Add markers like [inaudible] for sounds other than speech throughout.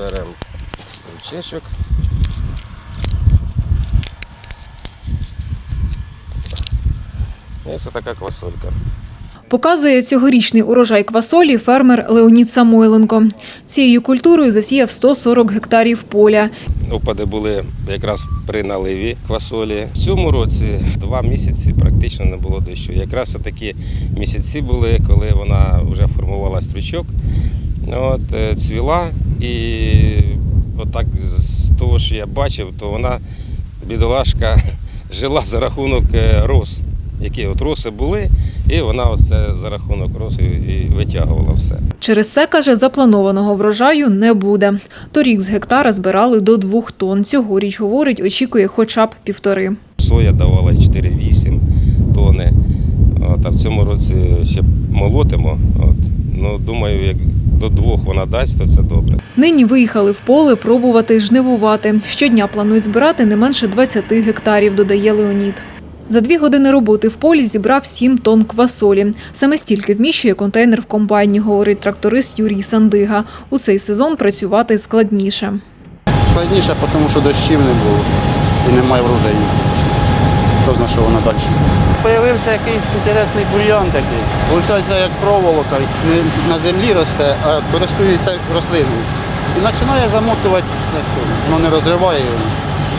беремо стручечок. І це така квасолька. Показує цьогорічний урожай квасолі фермер Леонід Самойленко. Цією культурою засіяв 140 гектарів поля. Опади були якраз при наливі квасолі. В цьому році два місяці практично не було дощу. Якраз такі місяці були, коли вона вже формувала стручок, от, е, цвіла. І отак з того, що я бачив, то вона, бідолашка, [laughs] жила за рахунок е, роз. Які от роси були, і вона оце за рахунок роз і, і витягувала все. Через це, каже, запланованого врожаю не буде. Торік з гектара збирали до двох тонн. Цьогоріч, говорить, очікує хоча б півтори. Соя давала 4-8 тони. От, а в цьому році ще молотимо. От. Ну, думаю, як до двох вона дасть, то це добре. Нині виїхали в поле пробувати жнивувати. Щодня планують збирати не менше 20 гектарів, додає Леонід. За дві години роботи в полі зібрав 7 тонн квасолі. Саме стільки вміщує контейнер в комбайні, говорить тракторист Юрій Сандига. У цей сезон працювати складніше. Складніше, тому що дощів не було і немає врожаю. Хто знає, що вона далі. Появився якийсь інтересний бур'ян такий. Виходить, як проволока, не на землі росте, а користується рослиною. І починає замотувати на цьому. Воно не розриває його.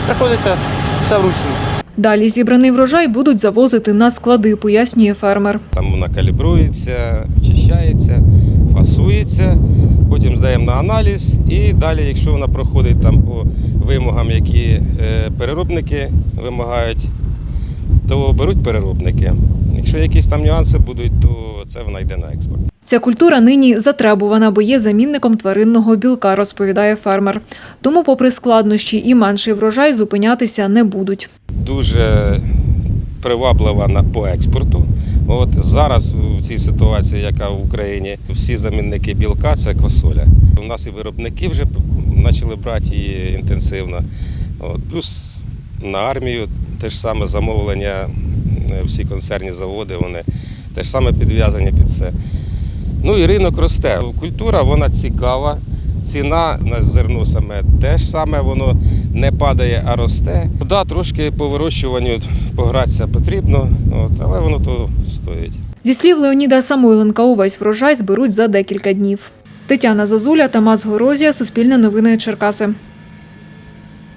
Приходиться все вручну. Далі зібраний врожай будуть завозити на склади, пояснює фермер. Там вона калібрується, очищається, фасується, потім здаємо на аналіз і далі, якщо вона проходить там по вимогам, які е, переробники вимагають, то беруть переробники. Якщо якісь там нюанси будуть, то це вона йде на експорт. Ця культура нині затребувана, бо є замінником тваринного білка, розповідає фермер. Тому, попри складнощі і менший врожай, зупинятися не будуть. дуже приваблива на по експорту. От зараз в цій ситуації, яка в Україні, всі замінники білка це квасоля. У нас і виробники вже почали брати її інтенсивно. От, плюс на армію те ж саме замовлення, е, всі концерні заводи, вони теж саме підв'язані під це. Ну і ринок росте. Культура вона цікава. Ціна на зерно саме теж саме, воно не падає, а росте. Да, трошки по вирощуванню погратися потрібно, от, але воно то стоїть. Зі слів Леоніда Самойленка, увесь врожай зберуть за декілька днів. Тетяна Зозуля, Тамас Горозія, Суспільне новини Черкаси.